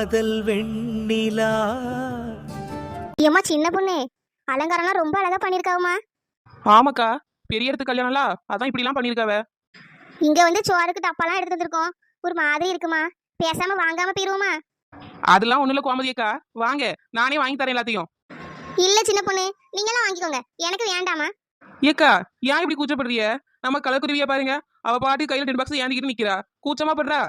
காதல் வெண்ணிலா. ஏம்மா சின்ன பொண்ணு அலங்காரம்லாம் ரொம்ப அழகா பண்ணிருக்காவுமா ஆமாக்கா பெரிய இடத்து கல்யாணம்ல அதான் இப்படிலாம் பண்ணியிருக்காவ. இங்க வந்து சோறுக்கு டப்பாலாம் எடுத்து வந்திருக்கோம். ஒரு மாதிரி இருக்குமா? பேசாம வாங்காம போயிருவோமா? அதெல்லாம் ஒண்ணுல கோமதி அக்கா. வாங்க நானே வாங்கி தரேன் எல்லாத்தையும். இல்ல சின்ன பொண்ணு நீங்களாம் வாங்கிக்கோங்க. எனக்கு வேண்டாமா ஏக்கா ஏன் இப்படி கூச்சப்படுறிய நம்ம கலக்குருவியா பாருங்க. அவ பாட்டு கையில டென் பாக்ஸ் ஏந்திக்கிட்டு நிக்கிறா. கூச்சமா படுறா?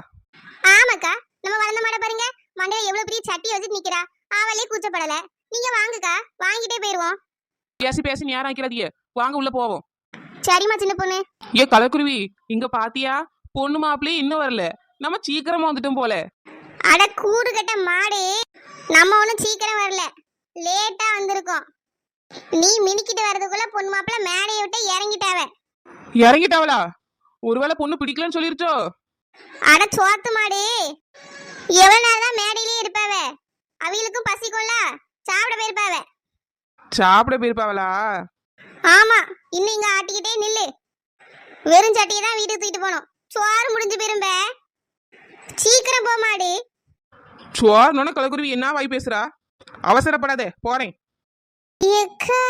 ஆமாக்கா நம்ம வளர்ந்த மாட பாருங்க. மண்டையில எவ்வளவு பெரிய சட்டி வச்சுட்டு நிக்கிறா? அவளே கூச்சப்படல. நீங்க வாங்குக்கா வாங்கிட்டே போயிருவோம். பேசி பேசி நேரம் ஆக்கிறாதிய வாங்க உள்ள போவோம். சரிம்மா சின்ன பொண்ணு. ஏ கலக்குருவி இங்க பாத்தியா? பொண்ணு மாப்பிள்ளையே இன்னும் வரல. நம்ம சீக்கிரமா வந்துட்டோம் போல. அட கூடு கட்ட மாடு. நம்ம ஒன்றும் சீக்கிரம் வரல. லேட்டா வந்திருக்கோம். நீ மினிக்கிட்டு வர்றதுக்குள்ள பொண்ணு மாப்பிள்ள மேடையை விட்டு இறங்கிட்டாவ. இறங்கிட்டாவளா? ஒருவேளை பொண்ணு பிடிக்கலன்னு சொல்லிருச்சோ? அட சோத்து மாடு. எவ்வளவு நேரம் தான் மேடையிலே இருப்பாவ? அவங்களுக்கும் பசிக்கும்ல? சாப்பிட போயிருப்பாவ? சாப்பிட போயிருப்பாவளா? ஆமா இன்னும் இங்க ஆட்டிக்கிட்டே நில்லு. வெறும் சட்டியை தான் வீட்டுக்கு தூக்கிட்டு போனோம். சோறு முடிஞ்சு போயிரும்ப? சீக்கிரம் போ மாடு. சுவார்னோட கலக்குருவி என்ன வாய் பேசுறா? அவசரப்படாதே போறேன். ஏக்கா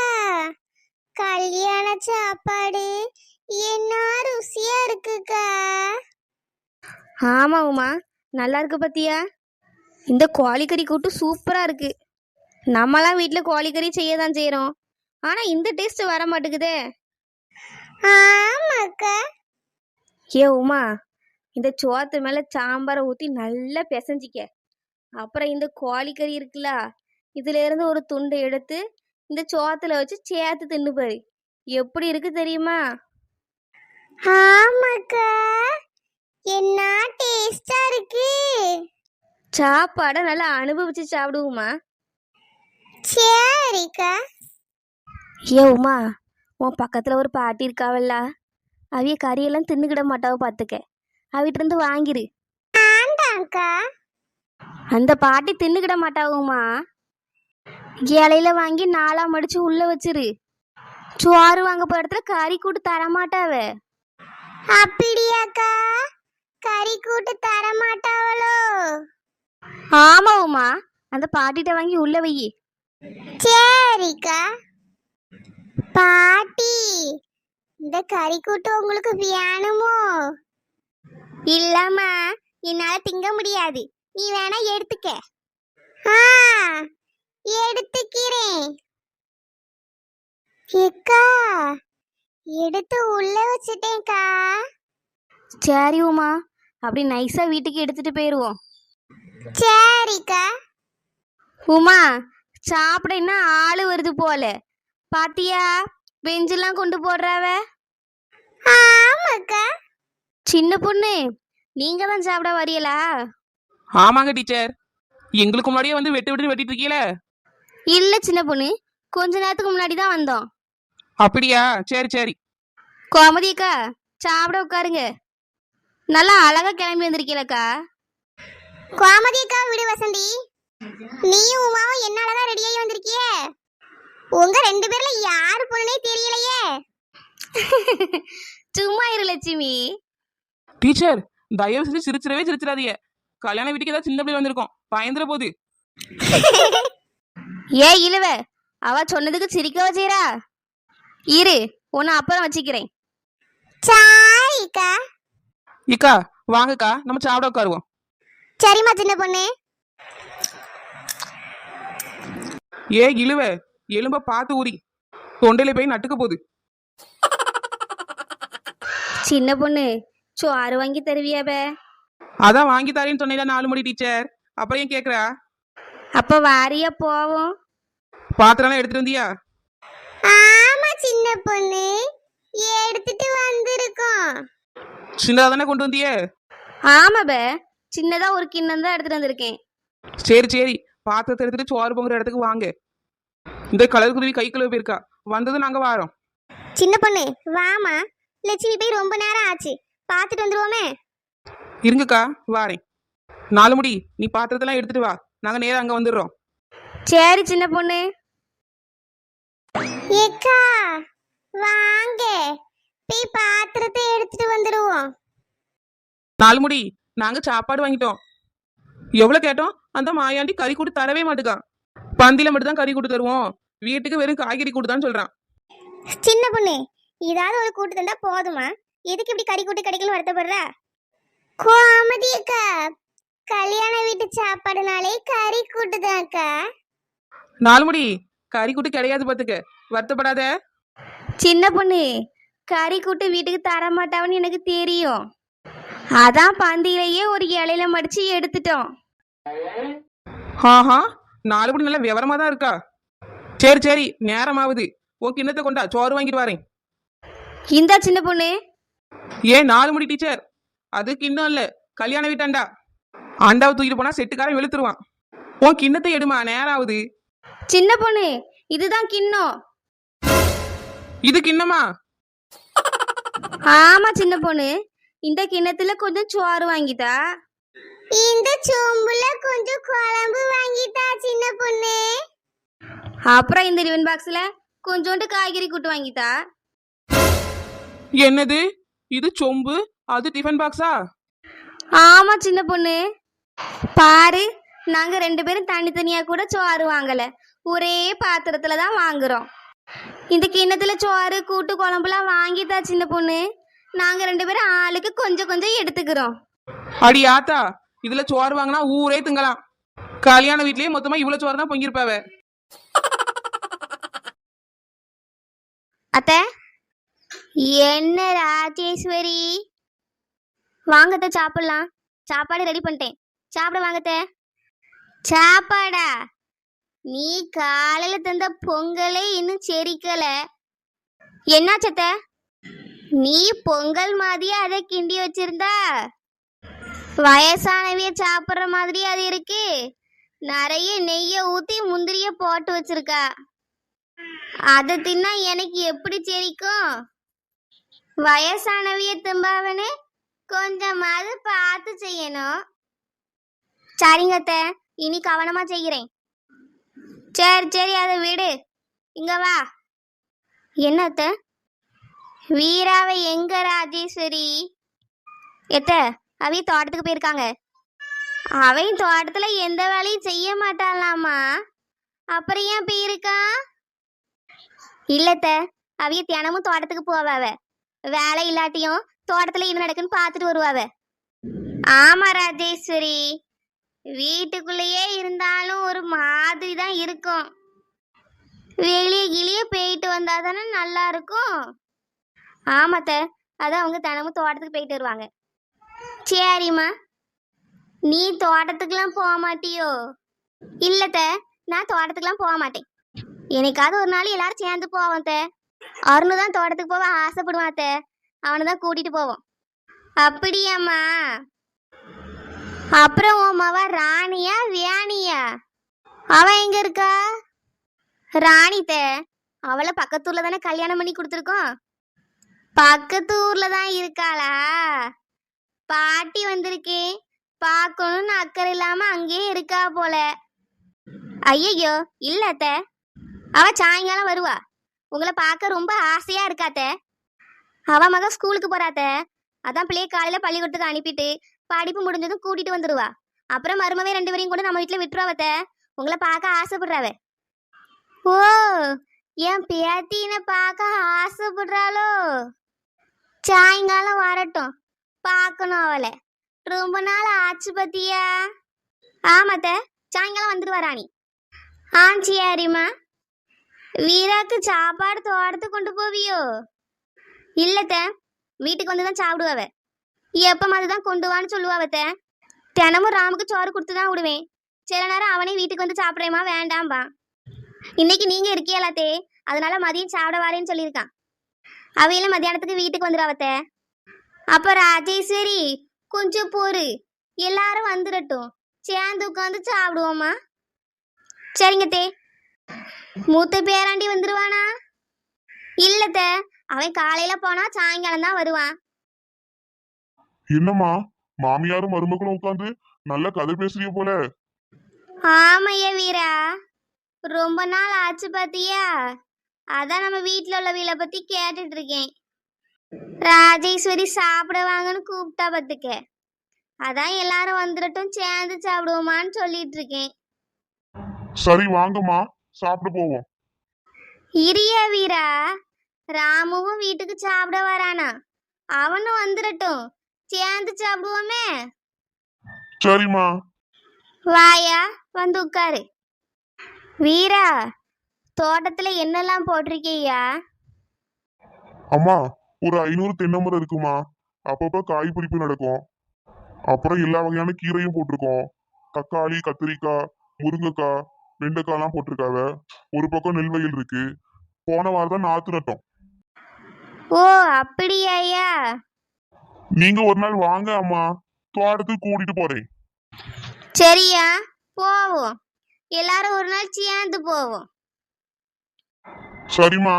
கல்யாண சாப்பாடு. என்ன ருசியா இருக்குக்கா? ஆமா உமா நல்லா இருக்கு பத்தியா? இந்த கோழிக்கறி கூட்டு சூப்பரா இருக்கு. நம்மலாம் வீட்டில் கோழிக்கறி செய்ய தான் செய்கிறோம் ஆனால் இந்த டேஸ்ட் வர மாட்டேங்குதே. ஆமாக்கா. ஏ உமா இந்த சோத்து மேலே சாம்பாரை ஊற்றி நல்லா பிசைஞ்சிக்க. அப்புறம் இந்த கோழிக்கறி இருக்குல்ல இதுல இருந்து ஒரு துண்டை எடுத்து இந்த சோத்துல வச்சு சேர்த்து தின்னு பாரு. எப்படி இருக்கு தெரியுமா? ஆமாக்கா. என்ன டேஸ்டா இருக்கு? சாப்பாடை நல்லா அனுபவிச்சு சாப்பிடுவோமா சரிக்கா. ஏ உமா உன் பக்கத்தில் ஒரு பாட்டி இருக்காவல்ல. அவிய கறியெல்லாம் தின்னுக்கிட மாட்டாவ பார்த்துக்க அவிட்ட இருந்து வாங்கிரு. வேண்டாம்க்கா. அந்த பாட்டி தின்னுக்கிட மாட்டாவுமா இலையில வாங்கி நாலா மடிச்சு உள்ள வச்சிரு. சோறு வாங்க போற இடத்துல கறி கூட்டு தர மாட்டாவ அப்படியாக்கா. கறி கூட்டு தர மாட்டாவளோ ஆமா உமா. அந்த பாட்டிட்ட வாங்கி உள்ள வை. சரிக்கா. பாட்டி இந்த கறி கூட்டு உங்களுக்கு வேணுமோ? இல்லம்மா என்னால திங்க முடியாது. நீ வேணா எடுத்துக்க. ஆ எடுத்துக்கிறேன். ஏக்கா எடுத்து உள்ள வச்சுட்டேன்க்கா. சரி உமா. அப்படி நைஸா வீட்டுக்கு எடுத்துட்டு போயிருவோம். சரிக்கா. உமா சாப்பிட என்ன ஆளு வருது போல. பாத்தியா பெஞ்செல்லாம் கொண்டு போடுறாவ? ஆமாக்கா. சின்ன பொண்ணு நீங்க தான் சாப்பிட வரீங்களா ஆமாங்க டீச்சர் எங்களுக்கு முன்னாடியே வந்து வெட்டு வெட்டு வெட்டிட்டு இருக்கீல இல்ல சின்ன பொண்ணு கொஞ்ச நேரத்துக்கு முன்னாடி தான் வந்தோம். அப்படியா? சரி சரி. கோமதி அக்கா சாப்பிட உட்காருங்க. நல்லா அழகா கிளம்பி வந்திருக்கீங்களக்கா கோமதி அக்கா விடு வசந்தி. நீயும் உமாவும் என்னாலதான் ரெடியாகி வந்திருக்கியே? உங்க ரெண்டு பேர்ல யாரு பொண்ணுனே தெரியலையே. சும்மா இரு லட்சுமி. டீச்சர் தயவு செஞ்சு சிரிச்சிடவே சிரிச்சிடாதீங்க. கல்யாண வீட்டுக்கு ஏதாவது சின்ன பிள்ளை வந்திருக்கோம். பயந்துட போகுது ஏ இழுவ. அவ சொன்னதுக்கு சிரிக்க வச்சீரா இரு உன்னை அப்புறம் வச்சுக்கிறேன். சாரிக்கா. இக்கா வாங்கக்கா நம்ம சாப்பிட உட்காருவோம். சரிம்மா சின்ன பொண்ணு. ஏ இழுவ எலும்ப பார்த்து ஊறி. தொண்டையில போய் நட்டுக்க போகுது. சின்ன பொண்ணு சோறு வாங்கி தருவியாப அதான் வாங்கி தரேன்னு சொன்னீங்க நாலு மணி டீச்சர். அப்புறம் ஏன் கேக்குறா? அப்ப வாரியா போவோம். பாத்திரம் எடுத்துட்டு வந்தியா? ஆமா சின்ன பொண்ணு. எடுத்துட்டு வந்திருக்கோம். சின்னதா தானே கொண்டு வந்தியே? ஆமாப சின்னதா ஒரு கிண்ணம் தான் எடுத்துட்டு வந்திருக்கேன். சரி சரி. பாத்திரத்தை எடுத்துட்டு சோறு பொங்குற இடத்துக்கு வாங்க. இந்த கலர் குருவி கை கழுவி போயிருக்கா. வந்தது நாங்க வாரோம். சின்ன பொண்ணு வாமா லட்சுமி போய் ரொம்ப நேரம் ஆச்சு. பார்த்துட்டு வந்துருவோமே. இருங்கக்கா வாரேன். நாலு முடி நீ பாத்திரத்தெல்லாம் எடுத்துட்டு வா. நாங்க நேரா அங்க வந்துடுறோம். சரி சின்ன பொண்ணு. ஏக்கா வாங்க. போய் பாத்திரத்தை எடுத்துட்டு வந்துருவோம். நாலு முடி நாங்க சாப்பாடு வாங்கிட்டோம். எவ்வளவு கேட்டோம்? அந்த மாயாண்டி கறி கூட்டு தரவே மாட்டுக்கான் பந்தியில மட்டும் தான் கறி கூட்டு தருவோம். வீட்டுக்கு வெறும் காய்கறி கூட்டு தான் சொல்றான். சின்ன பொண்ணு ஏதாவது ஒரு கூட்டு தந்தா போதுமா? எதுக்கு இப்படி கறி கூட்டு கிடைக்கல வருத்தப்படுற? கோமதி அக்கா கல்யாண வீட்டு சாப்பாடுனாலே கறி கூட்டு தான் அக்கா நாலு முடி கறி கூட்டு கிடையாது பாத்துக்க. வருத்தப்படாத. சின்ன பொண்ணு கறி கூட்டு வீட்டுக்கு தர மாட்டாவன்னு எனக்கு தெரியும். அதான் பந்தியிலேயே ஒரு இலையில மடிச்சு எடுத்துட்டோம். ஆஹா நாலு மணி நல்லா விவரமா தான் இருக்கா? சரி சரி நேரமாகுது. உன் கிண்ணத்தை கொண்டா? சோறு வாங்கிட்டு வரேன். இந்தா சின்ன பொண்ணு. ஏன் நாலு முடி டீச்சர். அது கிண்ணம் இல்ல. கல்யாண வீட்டாண்டா. அண்டாவை தூக்கிட்டு போனா செட்டுக்காரன் வெளுத்துருவான். உன் கிண்ணத்தை எடுமா? நேரம் ஆகுது சின்ன பொண்ணு இதுதான் கிண்ணம். இது கிண்ணமா? ஆமா சின்ன பொண்ணு. இந்த கிண்ணத்துல கொஞ்சம் சோறு வாங்கிட்டா இந்த சொம்புல கொஞ்சம் குழம்பு வாங்கிட்டா சின்ன பொண்ணு. அப்புறம் இந்த ரிவன் பாக்ஸ்ல கொஞ்சோண்டு காய்கறி கூட்டு வாங்கிட்டா என்னது? இது சொம்பு? அது டிஃபன் பாக்ஸா ஆமா சின்ன பொண்ணு. பாரு நாங்க ரெண்டு பேரும் தனித்தனியா கூட சோறு வாங்கல. ஒரே பாத்திரத்துல தான் வாங்குறோம். இந்த கிண்ணத்துல சோறு கூட்டு குழம்புலாம் வாங்கிட்டா சின்ன பொண்ணு. நாங்க ரெண்டு பேரும் ஆளுக்கு கொஞ்சம் கொஞ்சம் எடுத்துக்கிறோம். அடி ஆத்தா இதுல சோறு வாங்கினா ஊரே திங்கலாம். கல்யாண வீட்லயே மொத்தமா இவ்வளவு சோறு தான் பொங்கிருப்பாவ அத்தை என்ன ராஜேஸ்வரி? வாங்கத்த சாப்பிடலாம். சாப்பாடு ரெடி பண்ணிட்டேன். சாப்பிட வாங்கத்த சாப்பாடா? நீ காலையில தந்த பொங்கலே இன்னும் செரிக்கல. என்னாச்சத்த நீ பொங்கல் மாதிரியே அதை கிண்டி வச்சிருந்தா? வயசானவிய சாப்பிட்ற மாதிரி அது இருக்கு. நிறைய நெய்யை ஊத்தி முந்திரிய போட்டு வச்சிருக்கா. அதை தின்னா எனக்கு எப்படி செரிக்கும்? வயசானவிய திம்பாவனே கொஞ்சமாவது பார்த்து செய்யணும். சரிங்கத்த இனி கவனமா செய்கிறேன். சரி சரி அதை விடு. இங்க வா. என்ன அத்தை வீராவை எங்க ராஜேஸ்வரி? எத்த அவையும் தோட்டத்துக்கு போயிருக்காங்க. அவன் தோட்டத்துல எந்த வேலையும் செய்ய மாட்டாளாமா அப்புறம் ஏன் போயிருக்கா இல்லத்த அவிய தினமும் தோட்டத்துக்கு போவாவ. வேலை இல்லாட்டியும் தோட்டத்துல என்ன நடக்குன்னு பார்த்துட்டு வருவாவ. ஆமா ராஜேஸ்வரி. வீட்டுக்குள்ளேயே இருந்தாலும் ஒரு மாதிரி தான் இருக்கும். வெளியே கிளியே போயிட்டு வந்தா தானே நல்லா இருக்கும். ஆமாத்த அதான் அவங்க தினமும் தோட்டத்துக்கு போயிட்டு வருவாங்க. சரிம்மா. நீ தோட்டத்துக்குலாம் போக மாட்டியோ? இல்லத்த நான் தோட்டத்துக்குலாம் போக மாட்டேன். எனக்காவது ஒரு நாள் எல்லாரும் சேர்ந்து போவோம் தே. அருணு தான் தோட்டத்துக்கு போக ஆசைப்படுவான் தே. அவனை தான் கூட்டிகிட்டு போவோம். அப்படியாம்மா. அப்புறம் உன் மவ ராணியா வியானியா அவன் எங்க இருக்கா? ராணி தே அவளை பக்கத்தூர்ல தானே கல்யாணம் பண்ணி கொடுத்துருக்கோம். பக்கத்து ஊர்ல தான் இருக்காளா? பாட்டி வந்திருக்கேன் பார்க்கணும்னு அக்கறை இல்லாம அங்கேயே இருக்கா போல. ஐயையோ இல்ல அத்தை. அவ சாயங்காலம் வருவா. உங்களை பார்க்க ரொம்ப ஆசையா இருக்காத்த அவ மக ஸ்கூலுக்கு போறாத்த அதான் பிள்ளைய காலையில பள்ளிக்கூடத்துக்கு அனுப்பிட்டு படிப்பு முடிஞ்சதும் கூட்டிட்டு வந்துருவா. அப்புறம் மருமவே ரெண்டு பேரையும் கூட நம்ம வீட்டில் விட்டுருவாவத்த உங்களை பார்க்க ஆசைப்படுறாவ. ஓ என் பேத்தின பார்க்க ஆசைப்படுறாளோ? சாயங்காலம் வரட்டும். பார்க்கணும் அவளை. ரொம்ப நாள் ஆச்சு பத்தியா? ஆமாத்த சாயங்காலம் வந்துடுவா ராணி. ஆஞ்சியாரிம்மா வீராக்கு சாப்பாடு தோட்டத்து கொண்டு போவியோ? இல்லத்த வீட்டுக்கு வந்து தான் சாப்பிடுவாவே. எப்போ மாதிரி தான் கொண்டு வான்னு சொல்லுவாவத்த தினமும் ராமுக்கு சோறு கொடுத்து தான் விடுவேன். சில நேரம் அவனே வீட்டுக்கு வந்து சாப்பிட்றேமா வேண்டாம்பா. இன்னைக்கு நீங்க இருக்கியலாத்தே அதனால மதியம் சாப்பிட வரேன்னு சொல்லியிருக்கான். அவையில மதியானத்துக்கு வீட்டுக்கு வந்துடுவாவத்த அப்போ ராஜேஸ்வரி கொஞ்சம் பொறு. எல்லாரும் வந்துடட்டும் சேர்ந்து உட்காந்து சாப்பிடுவோமா சரிங்க தே. மூத்த பேராண்டி வந்துருவானா? இல்லத்த அவன் காலையில போனா சாயங்காலம் தான் வருவான். என்னம்மா? மாமியாரும் மருமகளும் உட்காந்து நல்ல கதை பேசுறிய போல. ஆமையா வீரா ரொம்ப நாள் ஆச்சு பாத்தியா? அதான் நம்ம வீட்ல உள்ள வீலை பத்தி கேட்டுட்டு இருக்கேன். ராஜேஸ்வரி சாப்பிட வாங்கன்னு கூப்பிட்டா பத்துக்க. அதான் எல்லாரும் வந்துடட்டும் சேர்ந்து சாப்பிடுவோமான்னு சொல்லிட்டு இருக்கேன். சரி வாங்கம்மா. சாப்பிட போவோம். இரியா வீரா ராமுவும் வீட்டுக்கு சாப்பிட வரானா? அவனும் வந்துடட்டும் சேர்ந்து சாப்பிடுவோமே சரிம்மா வாயா வந்து உட்காரு வீரா தோட்டத்துல என்னெல்லாம் போட்டிருக்கீயா அம்மா ஒரு ஐநூறு தென்னை மரம் இருக்குமா அப்பப்ப காய் பிடிப்பு நடக்கும் அப்புறம் எல்லா வகையான கீரையும் போட்டிருக்கோம் தக்காளி கத்திரிக்காய் முருங்கைக்காய் வெண்டைக்காய்லாம் போட்டிருக்காவ ஒரு பக்கம் நெல் வயல் இருக்கு போன வாரம் தான் நாத்து நட்டோம் ஓ அப்படியாயா நீங்க ஒரு நாள் வாங்க அம்மா. தோட்டத்துக்கு கூட்டிட்டு போறேன். சரியா? போவோம். எல்லாரும் ஒரு நாள் சேர்ந்து போவோம். சரிம்மா.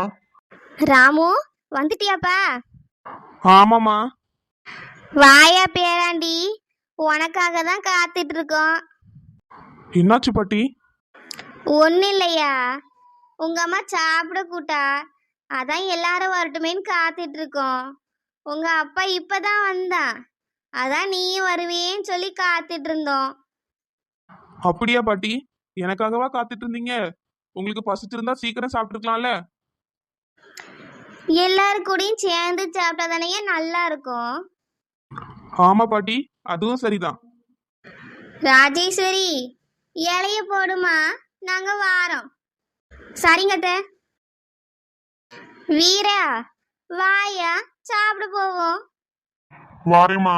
ராமு வந்துட்டியாப்பா? ஆமாம்மா. வாயா பேராண்டி. உனக்காக தான் காத்துட்டு இருக்கோம் என்னாச்சு பாட்டி? ஒன்றும் இல்லையா உங்க அம்மா சாப்பிட கூட்டா. அதான் எல்லாரும் வரட்டுமேன்னு காத்துட்டு இருக்கோம் உங்க அப்பா இப்பதான் வந்தான். அதான் நீயும் வருவேன்னு சொல்லி காத்துட்டு இருந்தோம் அப்படியா பாட்டி? எனக்காகவா காத்துட்டு இருந்தீங்க உங்களுக்கு பசிச்சிருந்தா சீக்கிரம் சாப்பிட்டுருக்கலாம்ல எல்லாரும் கூடயும் சேர்ந்து சாப்பிட்டா தானே நல்லா இருக்கும். ஆமா பாட்டி அதுவும் சரிதான். ராஜேஸ்வரி இலைய போடுமா? நாங்க வாரோம். சரிங்கத்த வீரா வாயா? சாப்பிட போவோம். வாரேம்மா.